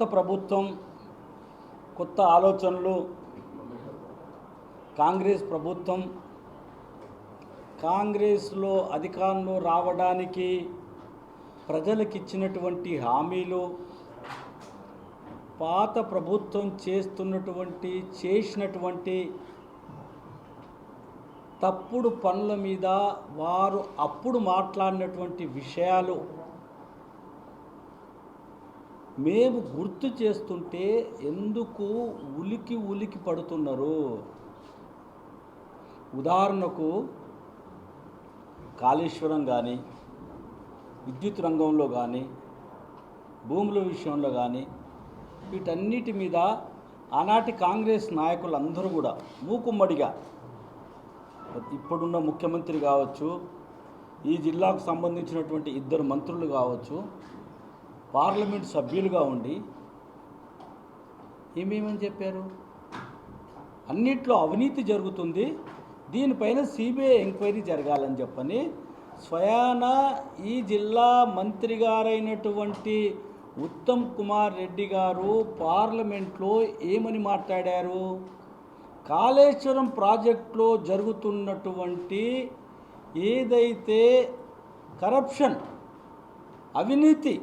కొత్త ప్రభుత్వం కొత్త ఆలోచనలు కాంగ్రెస్ ప్రభుత్వం కాంగ్రెస్లో అధికారంలో రావడానికి ప్రజలకు ఇచ్చినటువంటి హామీలు పాత ప్రభుత్వం చేస్తున్నటువంటి చేసినటువంటి తప్పుడు పనుల మీద వారు అప్పుడు మాట్లాడినటువంటి విషయాలు మేము గుర్తు చేస్తుంటే ఎందుకు ఉలికి ఉలికి పడుతున్నారు? ఉదాహరణకు కాళేశ్వరం కానీ విద్యుత్ రంగంలో కానీ భూముల విషయంలో కానీ వీటన్నిటి మీద ఆనాటి కాంగ్రెస్ నాయకులందరూ కూడా మూకుమ్మడిగా ఇప్పుడున్న ముఖ్యమంత్రి కావచ్చు ఈ జిల్లాకు సంబంధించినటువంటి ఇద్దరు మంత్రులు కావచ్చు పార్లమెంట్ సభ్యులుగా ఉండి ఏమేమని చెప్పారు? అన్నిట్లో అవినీతి జరుగుతుంది. దీనిపైన సిబిఐ ఎంక్వైరీ జరగాలని చెప్పని స్వయాన ఈ జిల్లా మంత్రి గారైనటువంటి ఉత్తమ్ కుమార్ రెడ్డి గారు పార్లమెంట్లో ఏమని మాట్లాడారు? కాళేశ్వరం ప్రాజెక్టులో జరుగుతున్నటువంటి ఏదైతే కరప్షన్ అవినీతి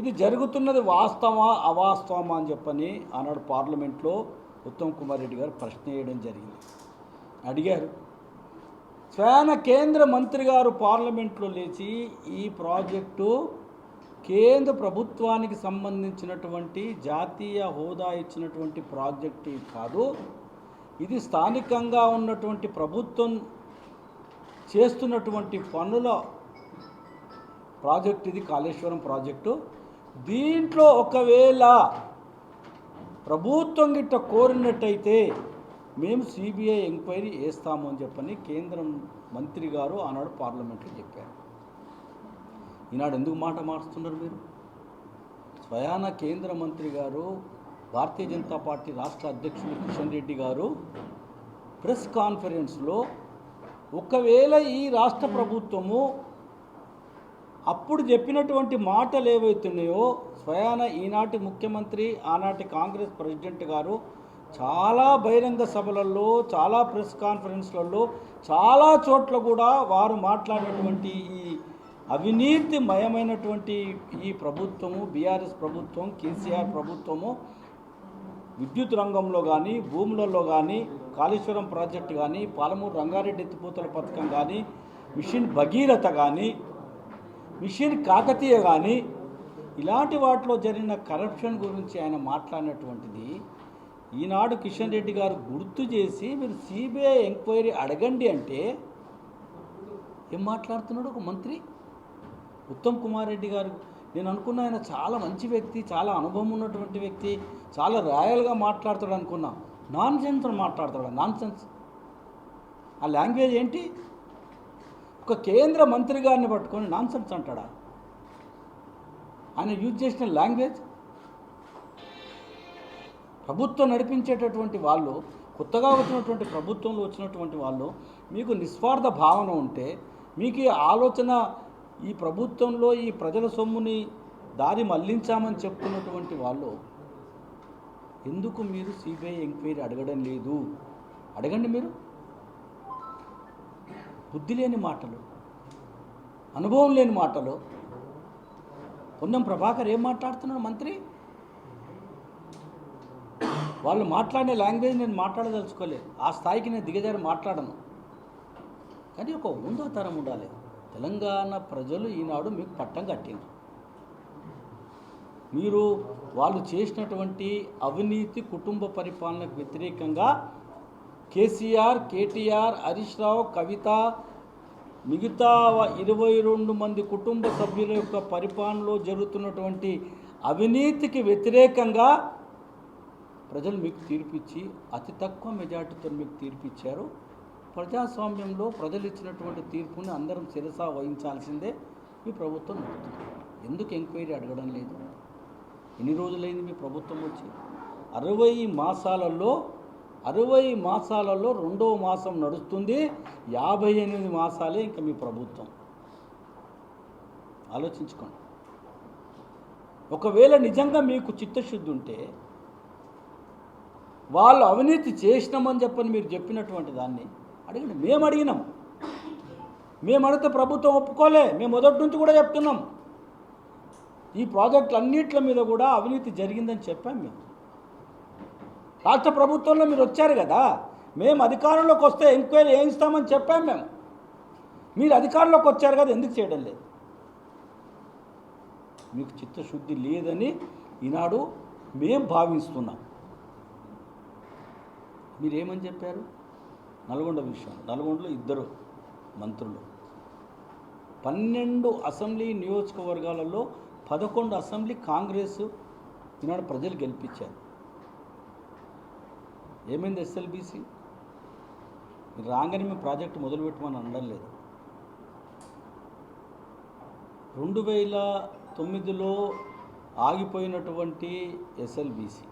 ఇది జరుగుతున్నది వాస్తవా అవాస్తవమా అని చెప్పని ఆనాడు పార్లమెంట్లో ఉత్తమ్ కుమార్ రెడ్డి గారు ప్రశ్న వేయడం జరిగింది. అడిగారు. స్వయాన కేంద్ర మంత్రి గారు పార్లమెంట్లో లేచి ఈ ప్రాజెక్టు కేంద్ర ప్రభుత్వానికి సంబంధించినటువంటి జాతీయ హోదా ఇచ్చినటువంటి ప్రాజెక్టు కాదు ఇది స్థానికంగా ఉన్నటువంటి ప్రభుత్వం చేస్తున్నటువంటి పనుల ప్రాజెక్ట్ ఇది కాళేశ్వరం ప్రాజెక్టు. దీంట్లో ఒకవేళ ప్రభుత్వం గిట్ట కోరినట్టయితే మేము సిబిఐ ఎంక్వైరీ వేస్తాము అని చెప్పని కేంద్రం మంత్రి గారు ఆనాడు పార్లమెంట్లో చెప్పారు. ఈనాడు ఎందుకు మాట మారుస్తున్నారు మీరు? స్వయాన కేంద్ర మంత్రి గారు భారతీయ జనతా పార్టీ రాష్ట్ర అధ్యక్షుడు కిషన్ రెడ్డి గారు ప్రెస్ కాన్ఫరెన్స్లో ఒకవేళ ఈ రాష్ట్ర ప్రభుత్వము అప్పుడు చెప్పినటువంటి మాటలు ఏవైతున్నాయో స్వయాన ఈనాటి ముఖ్యమంత్రి ఆనాటి కాంగ్రెస్ ప్రెసిడెంట్ గారు చాలా బహిరంగ సభలలో చాలా ప్రెస్ కాన్ఫరెన్స్లలో చాలా చోట్ల కూడా వారు మాట్లాడినటువంటి ఈ అవినీతిమయమైనటువంటి ఈ ప్రభుత్వము బీఆర్ఎస్ ప్రభుత్వం కేసీఆర్ ప్రభుత్వము విద్యుత్ రంగంలో కానీ భూములలో కానీ కాళేశ్వరం ప్రాజెక్టు కానీ పాలమూరు రంగారెడ్డి ఎత్తిపోతల పథకం కానీ మిషన్ భగీరథ కానీ మిషన్ కాకతీయ కానీ ఇలాంటి వాటిలో జరిగిన కరప్షన్ గురించి ఆయన మాట్లాడినటువంటిది ఈనాడు కిషన్ రెడ్డి గారు గుర్తు చేసి మీరు సిబిఐ ఎంక్వైరీ అడగండి అంటే ఏం మాట్లాడుతున్నాడు ఒక మంత్రి? ఉత్తమ్ కుమార్ రెడ్డి గారు. నేను అనుకున్న ఆయన చాలా మంచి వ్యక్తి చాలా అనుభవం ఉన్నటువంటి వ్యక్తి చాలా రాయల్గా మాట్లాడతాడు అనుకున్నా. నాన్ సెన్స్ మాట్లాడతాడు? నాన్ సెన్స్ ఆ లాంగ్వేజ్ ఏంటి? ఒక కేంద్ర మంత్రి గారిని పట్టుకొని నాన్సెన్స్ అంటాడా? ఆయన యూజ్ చేసిన లాంగ్వేజ్? ప్రభుత్వం నడిపించేటటువంటి వాళ్ళు కొత్తగా వచ్చినటువంటి ప్రభుత్వంలో వచ్చినటువంటి వాళ్ళు మీకు నిస్వార్థ భావన ఉంటే మీకు ఈ ఆలోచన ఈ ప్రభుత్వంలో ఈ ప్రజల సొమ్ముని దారి మళ్ళించామని చెప్తున్నటువంటి వాళ్ళు ఎందుకు మీరు సిబిఐ ఎంక్వైరీ అడగడం లేదు? అడగండి మీరు. బుద్ధి లేని మాటలు అనుభవం లేని మాటలు. పొన్నం ప్రభాకర్ ఏం మాట్లాడుతున్నాడు మంత్రి? వాళ్ళు మాట్లాడే లాంగ్వేజ్ నేను మాట్లాడదలుచుకోలేదు. ఆ స్థాయికి నేను దిగజారి మాట్లాడను. కానీ ఒక ఉందో తరం ఉండాలి. తెలంగాణ ప్రజలు ఈనాడు మీకు పట్టం కట్టింది మీరు వాళ్ళు చేసినటువంటి అవినీతి కుటుంబ పరిపాలనకు వ్యతిరేకంగా కేసీఆర్ కేటీఆర్ హరీష్ రావు కవిత మిగతా ఇరవై రెండు మంది కుటుంబ సభ్యుల యొక్క పరిపాలనలో జరుగుతున్నటువంటి అవినీతికి వ్యతిరేకంగా ప్రజలు మీకు తీర్పిచ్చి అతి తక్కువ మెజార్టీతో మీకు తీర్పిచ్చారు. ప్రజాస్వామ్యంలో ప్రజలు ఇచ్చినటువంటి తీర్పుని అందరం శిరసా వహించాల్సిందే మీ ప్రభుత్వం నడుపుతుంది. ఎందుకు ఎంక్వైరీ అడగడం లేదు? ఎన్ని రోజులైంది మీ ప్రభుత్వం వచ్చి? అరవై మాసాలలో అరవై మాసాలలో రెండవ మాసం నడుస్తుంది. యాభై ఎనిమిది మాసాలే ఇంకా మీ ప్రభుత్వం. ఆలోచించుకోండి. ఒకవేళ నిజంగా మీకు చిత్తశుద్ధి ఉంటే వాళ్ళు అవినీతి చేసినామని చెప్పని మీరు చెప్పినటువంటి దాన్ని అడిగండి. మేము అడిగినాం. మేము అడిగితే ప్రభుత్వం ఒప్పుకోలే. మేము మొదటి నుంచి కూడా చెప్తున్నాం. ఈ ప్రాజెక్టులు అన్నిట్ల మీద కూడా అవినీతి జరిగిందని చెప్పాం మేము. రాష్ట్ర ప్రభుత్వంలో మీరు వచ్చారు కదా మేము అధికారంలోకి వస్తే ఎంక్వైరీ వేయిస్తామని చెప్పాం మేము. మీరు అధికారంలోకి వచ్చారు కదా ఎందుకు చేయడం లేదు? మీకు చిత్తశుద్ధి లేదని ఈనాడు మేం భావిస్తున్నాం. మీరేమని చెప్పారు? నల్గొండ విషయం. నల్గొండలో ఇద్దరు మంత్రులు. పన్నెండు అసెంబ్లీ నియోజకవర్గాలలో పదకొండు అసెంబ్లీ కాంగ్రెస్ ఈనాడు ప్రజలు గెలిపించారు. ఏమైంది ఎస్ఎల్బీసీ? మీరు రాగానే మేము ప్రాజెక్టు మొదలుపెట్టమని అనడం లేదు. రెండు వేల తొమ్మిదిలో ఆగిపోయినటువంటి ఎస్ఎల్బీసీ.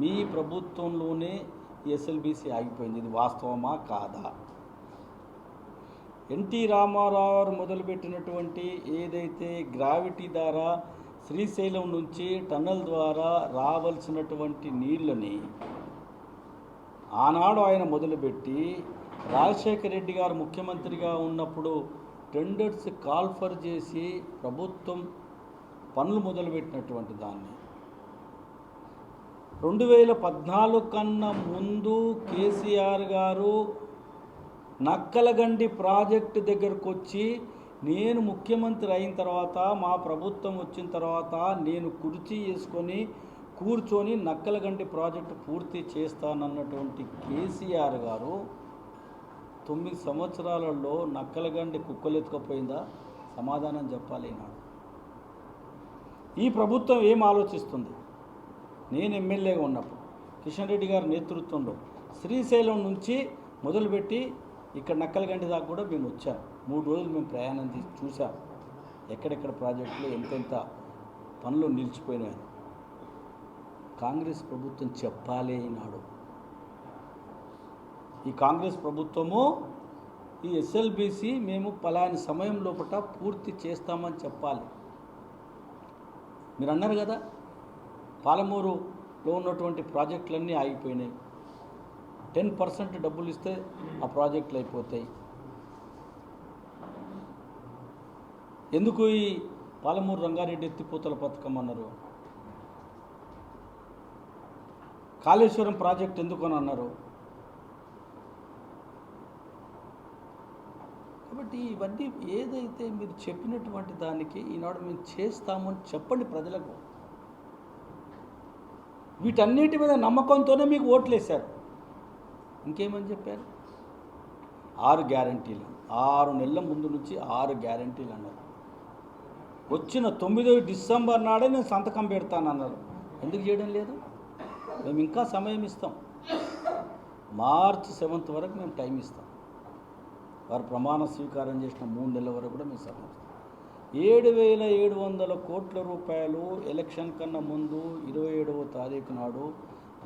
మీ ప్రభుత్వంలోనే ఎస్ఎల్బీసీ ఆగిపోయింది. ఇది వాస్తవమా కాదా? ఎన్టీ రామారావు గారు మొదలుపెట్టినటువంటి ఏదైతే గ్రావిటీ ద్వారా శ్రీశైలం నుంచి టన్నల్ ద్వారా రావాల్సినటువంటి నీళ్ళని ఆనాడు ఆయన మొదలుపెట్టి రాజశేఖర రెడ్డి గారు ముఖ్యమంత్రిగా ఉన్నప్పుడు టెండర్స్ కాల్ఫర్ చేసి ప్రభుత్వం పనులు మొదలుపెట్టినటువంటి దాన్ని. రెండు వేల పద్నాలుగు కన్నా ముందు కేసీఆర్ గారు నక్కలగండి ప్రాజెక్టు దగ్గరకు వచ్చి నేను ముఖ్యమంత్రి అయిన తర్వాత మా ప్రభుత్వం వచ్చిన తర్వాత నేను కుర్చీ వేసుకొని కూర్చొని నక్కలగండి ప్రాజెక్టు పూర్తి చేస్తానన్నటువంటి కేసీఆర్ గారు తొమ్మిది సంవత్సరాలలో నక్కలగండి కుక్కలెత్తుకపోయిందా? సమాధానం చెప్పాలి నాడు ఈ ప్రభుత్వం ఏం ఆలోచిస్తుంది? నేను ఎమ్మెల్యేగా ఉన్నప్పుడు కిషన్ రెడ్డి గారి నేతృత్వంలో శ్రీశైలం నుంచి మొదలుపెట్టి ఇక్కడ నక్కలగంటి దాకా కూడా మేము వచ్చాం. మూడు రోజులు మేము ప్రయాణం చేసి చూసాం. ఎక్కడెక్కడ ప్రాజెక్టులు ఎంతెంత పనులు నిలిచిపోయినాయని. కాంగ్రెస్ ప్రభుత్వం చెప్పాలే ఈనాడు ఈ కాంగ్రెస్ ప్రభుత్వము ఈ ఎస్ఎల్బిసి మేము పలాని సమయం లోపల పూర్తి చేస్తామని చెప్పాలి. మీరు అన్నారు కదా పాలమూరులో ఉన్నటువంటి ప్రాజెక్టులన్నీ ఆగిపోయినాయి. టెన్ పర్సెంట్ డబ్బులు ఇస్తే ఆ ప్రాజెక్టులు అయిపోతాయి. ఎందుకు ఈ పాలమూరు రంగారెడ్డి ఎత్తిపోతల పథకం అన్నారు? కాళేశ్వరం ప్రాజెక్ట్ ఎందుకు అని అన్నారు. కాబట్టి ఇవన్నీ ఏదైతే మీరు చెప్పినటువంటి దానికి ఈనాడు మేము చేస్తామని చెప్పండి ప్రజలకు. వీటన్నిటి మీద నమ్మకంతోనే మీకు ఓట్లేశారు. ఇంకేమని చెప్పారు? ఆరు గ్యారంటీలు. ఆరు నెలల ముందు నుంచి ఆరు గ్యారంటీలు అన్నారు. వచ్చిన తొమ్మిదో డిసెంబర్ నాడే నేను సంతకం పెడతానన్నారు. ఎందుకు చేయడం లేదు? మేము ఇంకా సమయం ఇస్తాం. మార్చ్ సెవెంత్ వరకు మేము టైం ఇస్తాం. వారు ప్రమాణ స్వీకారం చేసిన మూడు నెలల వరకు కూడా మేము సమయం ఇస్తాం. ఏడు వేల ఏడు వందల కోట్ల రూపాయలు ఎలక్షన్ కన్నా ముందు ఇరవై ఏడవ తారీఖు నాడు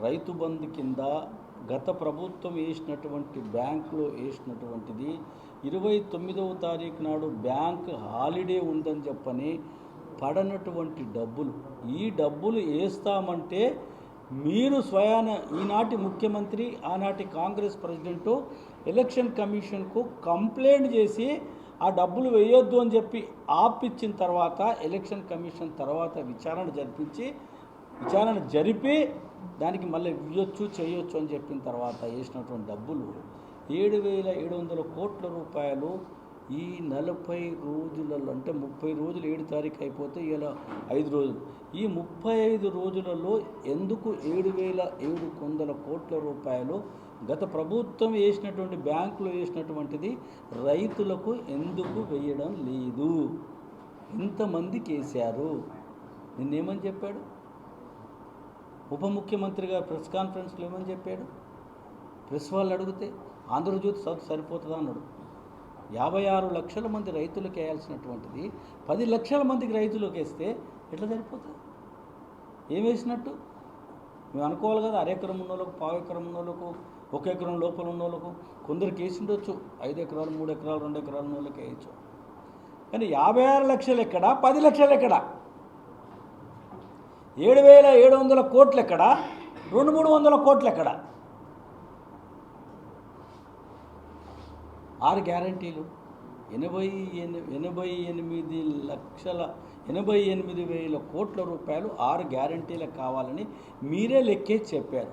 రైతు బంధు కింద గత ప్రభుత్వం వేసినటువంటి బ్యాంకులో వేసినటువంటిది ఇరవై తొమ్మిదవ తారీఖు నాడు బ్యాంక్ హాలిడే ఉందని చెప్పని పడనటువంటి డబ్బులు. ఈ డబ్బులు వేస్తామంటే మీరు స్వయాన ఈనాటి ముఖ్యమంత్రి ఆనాటి కాంగ్రెస్ ప్రెసిడెంటు ఎలక్షన్ కమిషన్కు కంప్లైంట్ చేసి ఆ డబ్బులు వేయొద్దు అని చెప్పి ఆపిచ్చిన తర్వాత ఎలక్షన్ కమిషన్ తర్వాత విచారణ జరిపించి విచారణ జరిపి దానికి మళ్ళీ ఇవ్వచ్చు చేయొచ్చు అని చెప్పిన తర్వాత వేసినటువంటి డబ్బులు ఏడు వేల ఏడు వందల కోట్ల రూపాయలు ఈ నలభై రోజులలో అంటే ముప్పై రోజులు ఏడు తారీఖు అయిపోతే ఇలా ఐదు రోజులు. ఈ ముప్పై ఐదు రోజులలో ఎందుకు ఏడు వేల ఏడు వందల కోట్ల రూపాయలు గత ప్రభుత్వం వేసినటువంటి బ్యాంకులు వేసినటువంటిది రైతులకు ఎందుకు వేయడం లేదు? ఇంతమందికి వేశారు నిన్నేమని చెప్పాడు? ఉప ముఖ్యమంత్రిగా ప్రెస్ కాన్ఫరెన్స్లో ఏమని చెప్పాడు? ప్రెస్ వాళ్ళు అడిగితే ఆంధ్రజ్యోతి సరిపోతుందా అన్నాడు. యాభై ఆరు లక్షల మంది రైతులకు వేయాల్సినటువంటిది పది లక్షల మందికి రైతులకు వేస్తే ఎట్లా సరిపోతుంది? ఏం వేసినట్టు? మేము అనుకోవాలి కదా అరెకరం ఉన్న వాళ్ళకు పావు ఎకరం ఉన్న వాళ్ళకు ఒక ఎకరం లోపల ఉన్న వాళ్ళకు కొందరికి వేసిండొచ్చు ఐదు ఎకరాలు మూడు ఎకరాలు రెండు ఎకరాలు ఉన్న వాళ్ళకి వేయచ్చు. కానీ యాభై ఆరు లక్షలు ఎక్కడ? పది లక్షలు ఎక్కడ? ఏడు వేల ఏడు వందల కోట్లు ఎక్కడ? రెండు మూడు వందల కోట్లు ఎక్కడ? ఆరు గ్యారంటీలు. ఎనభై ఎనభై ఎనిమిది లక్షల ఎనభై ఎనిమిది వేల కోట్ల రూపాయలు ఆరు గ్యారంటీలకు కావాలని మీరే లెక్కే చెప్పారు.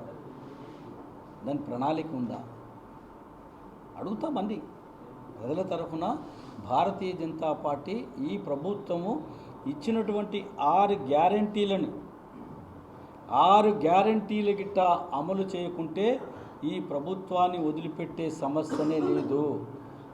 దాని ప్రణాళిక ఉందా? అడుగుతామండి ప్రజల తరఫున భారతీయ జనతా పార్టీ ఈ ప్రభుత్వము ఇచ్చినటువంటి ఆరు గ్యారంటీలను ఆరు గ్యారంటీల గిట్ట అమలు చేయకుంటే ఈ ప్రభుత్వాన్ని వదిలిపెట్టే సమస్యనే లేదు.